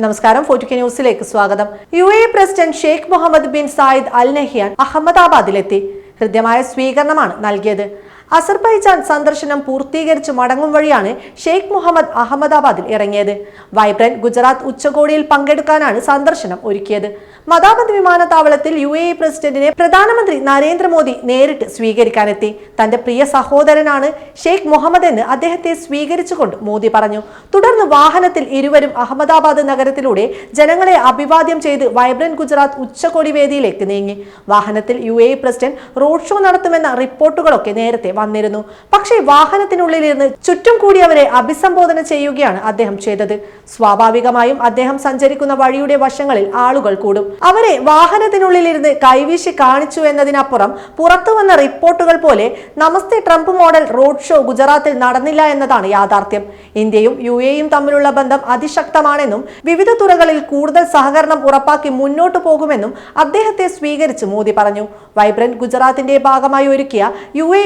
നമസ്കാരം ഫോർട്ടി ന്യൂസിലേക്ക് സ്വാഗതം. U A president Sheikh Mohammed bin Zayed Al Nahyan അഹമ്മദാബാദിലെത്തി. ഹൃദ്യമായ സ്വീകരണമാണ് നൽകിയത്. അസർബൈജാൻ സന്ദർശനം പൂർത്തീകരിച്ച് മടങ്ങും വഴിയാണ് ഷെയ്ഖ് മുഹമ്മദ് അഹമ്മദാബാദിൽ ഇറങ്ങിയത്. വൈബ്രന്റ് ഗുജറാത്ത് ഉച്ചകോടിയിൽ പങ്കെടുക്കാനാണ് സന്ദർശനം ഒരുക്കിയത്. മദാബദ് വിമാനത്താവളത്തിൽ യു എ പ്രസിഡന്റിനെ പ്രധാനമന്ത്രി നരേന്ദ്രമോദി നേരിട്ട് സ്വീകരിക്കാനെത്തി. തന്റെ പ്രിയ സഹോദരനാണ് ഷെയ്ഖ് മുഹമ്മദ് എന്ന് അദ്ദേഹത്തെ സ്വീകരിച്ചുകൊണ്ട് മോദി പറഞ്ഞു. തുടർന്ന് വാഹനത്തിൽ ഇരുവരും അഹമ്മദാബാദ് നഗരത്തിലൂടെ ജനങ്ങളെ അഭിവാദ്യം ചെയ്ത് വൈബ്രന്റ് ഗുജറാത്ത് ഉച്ചകോടി വേദിയിലേക്ക് നീങ്ങി. വാഹനത്തിൽ U A president road show നടത്തുമെന്ന റിപ്പോർട്ടുകളൊക്കെ നേരത്തെ വന്നിരുന്നു. പക്ഷേ വാഹനത്തിനുള്ളിലിരുന്ന് ചുറ്റും കൂടിയവരെ അഭിസംബോധന ചെയ്യുകയാണ് അദ്ദേഹം ചെയ്തത്. സ്വാഭാവികമായും അദ്ദേഹം സഞ്ചരിക്കുന്ന വഴിയുടെ വശങ്ങളിൽ ആളുകൾ കൂടും. അവരെ വാഹനത്തിനുള്ളിലിരുന്ന് കൈവീശി കാണിച്ചു എന്നതിനപ്പുറം പുറത്തു വന്ന റിപ്പോർട്ടുകൾ പോലെ Namaste Trump model road show ഗുജറാത്തിൽ നടന്നില്ല എന്നതാണ് യാഥാർത്ഥ്യം. ഇന്ത്യയും യു എയും തമ്മിലുള്ള ബന്ധം അതിശക്തമാണെന്നും വിവിധ തുറകളിൽ കൂടുതൽ സഹകരണം ഉറപ്പാക്കി മുന്നോട്ടു പോകുമെന്നും അദ്ദേഹത്തെ സ്വീകരിച്ച് മോദി പറഞ്ഞു. വൈബ്രന്റ് ഗുജറാത്തിന്റെ ഭാഗമായി ഒരുക്കിയ യു എ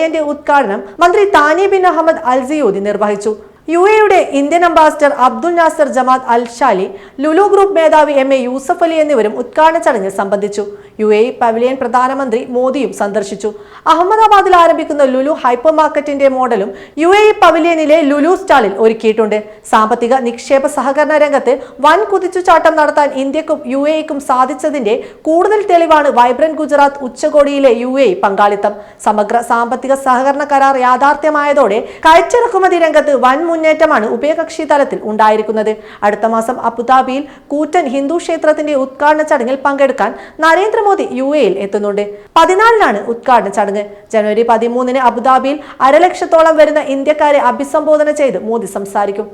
പവലിയന്റെ ഉദ്ഘാടനം മന്ത്രി താനി ബിൻ അഹമ്മദ് അൽസിയോദി നിർവഹിച്ചു. യു എയുടെ ഇന്ത്യൻ അംബാസിഡർ അബ്ദുൽ നാസർ ജമാദ് അൽ ഷാലി ലുലു ഗ്രൂപ്പ് മേധാവി എം എ യൂസഫ് അലി എന്നിവരും ഉദ്ഘാടന ചടങ്ങിൽ സംബന്ധിച്ചു. യു എ പവിലിയൻ പ്രധാനമന്ത്രി മോദിയും സന്ദർശിച്ചു. അഹമ്മദാബാദിൽ ആരംഭിക്കുന്ന ലുലു ഹൈപ്പർ മാർക്കറ്റിന്റെ മോഡലും യു എ പവിലിയനിലെ ലുലു സ്റ്റാളിൽ ഒരുക്കിയിട്ടുണ്ട്. സാമ്പത്തിക നിക്ഷേപ സഹകരണ രംഗത്ത് വൻ കുതിച്ചുചാട്ടം നടത്താൻ ഇന്ത്യക്കും യു എക്കും സാധിച്ചതിന്റെ കൂടുതൽ തെളിവാണ് വൈബ്രന്റ് ഗുജറാത്ത് ഉച്ചകോടിയിലെ യു എ പങ്കാളിത്തം. സമഗ്ര സാമ്പത്തിക സഹകരണ കരാർ യാഥാർത്ഥ്യമായതോടെ കയറ്റിറക്കുമതി രംഗത്ത് വൻ മുന്നേറ്റമാണ് ഉഭയകക്ഷി തലത്തിൽ ഉണ്ടായിരിക്കുന്നത്. അടുത്ത മാസം അബുദാബിയിൽ കൂറ്റൻ ഹിന്ദു ക്ഷേത്രത്തിന്റെ ഉദ്ഘാടന ചടങ്ങിൽ പങ്കെടുക്കാൻ നരേന്ദ്രമോദി യു എയിൽ എത്തുന്നുണ്ട്. പതിനാലിനാണ് ഉദ്ഘാടന ചടങ്ങ്. ജനുവരി പതിമൂന്നിന് അബുദാബിയിൽ അരലക്ഷത്തോളം വരുന്ന ഇന്ത്യക്കാരെ അഭിസംബോധന ചെയ്ത് മോദി സംസാരിക്കും.